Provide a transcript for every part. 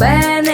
bene.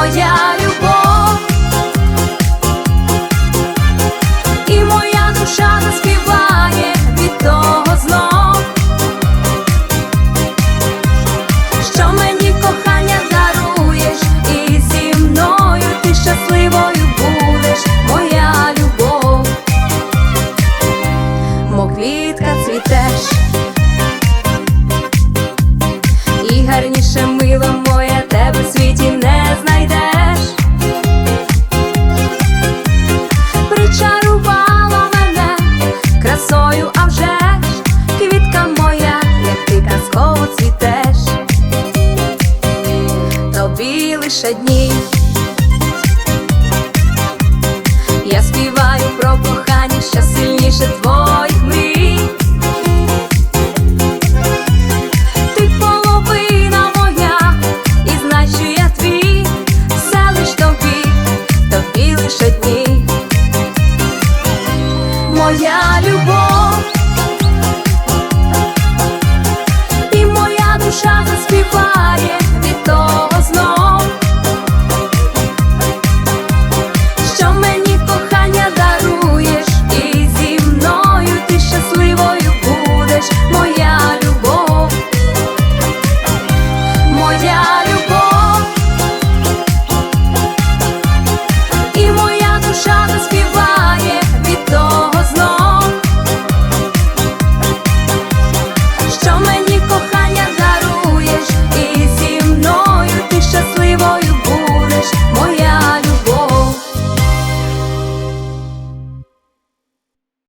Моя любов, і моя душа заспіває красою, а вже ж квітка моя, як ти казково цвітеш, тобі лише дні. Я співаю про кохання, що сильніше твоє. 家里